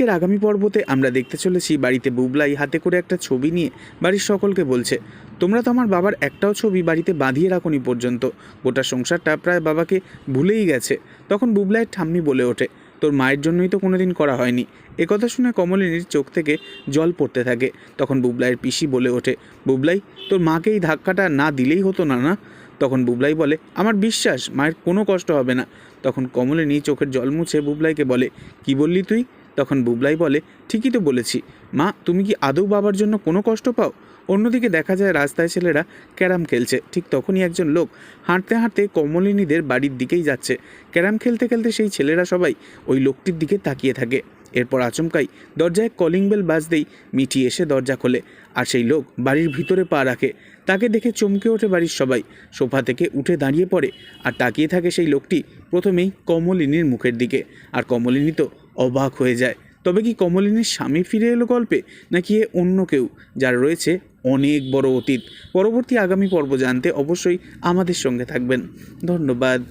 এর আগামী পর্বতে আমরা দেখতে চলেছি বাড়িতে বুবলাই হাতে করে একটা ছবি নিয়ে বাড়ির সকলকে বলছে, তোমরা তো আমার বাবার একটাও ছবি বাড়িতে বাঁধিয়ে রাখনি পর্যন্ত। গোটা সংসারটা প্রায় বাবাকে ভুলেই গেছে। তখন বুবলাইয়ের ঠাম্মি বলে ওঠে, তোর মায়ের জন্যই তো কোনোদিন করা হয়নি। একথা শুনে কমলিনীর চোখ থেকে জল পড়তে থাকে। তখন বুবলাইয়ের পিসি বলে ওঠে, বুবলাই, তোর মাকে এই ধাক্কাটা না দিলেই হতো না না? তখন বুবলাই বলে, আমার বিশ্বাস, মায়ের কোনো কষ্ট হবে না। তখন কমলিনী চোখের জল মুছে বুবলাইকে বলে, কি বললি তুই? তখন বুবলাই বলে, ঠিকই তো বলেছি। মা, তুমি কি আদৌ বাবার জন্য কোনো কষ্ট পাও? অন্যদিকে দেখা যায়, রাস্তায় ছেলেরা ক্যারাম খেলছে। ঠিক তখনই একজন লোক হাঁটতে হাঁটতে কমলিনীদের বাড়ির দিকেই যাচ্ছে। ক্যারাম খেলতে খেলতে সেই ছেলেরা সবাই ওই লোকটির দিকে তাকিয়ে থাকে। এরপর আচমকাই দরজায় কলিং বেল বাজতেই মিটি এসে দরজা খোলে। আর সেই লোক বাড়ির ভিতরে পা রাখে। তাকে দেখে চমকে ওঠে বাড়ির সবাই। সোফা থেকে উঠে দাঁড়িয়ে পড়ে। আর তাকিয়ে থাকে সেই লোকটি প্রথমেই কমলিনীর মুখের দিকে। আর কমলিনী তো অবাক হয়ে যায়। তবে কি কমলিনীর স্বামী ফিরে এলো গল্পে? নাকি এ অন্য কেউ? যার রয়েছে অনেক বড় অতীত। পরবর্তী আগামী পর্ব জানতে অবশ্যই আমাদের সঙ্গে থাকবেন। ধন্যবাদ।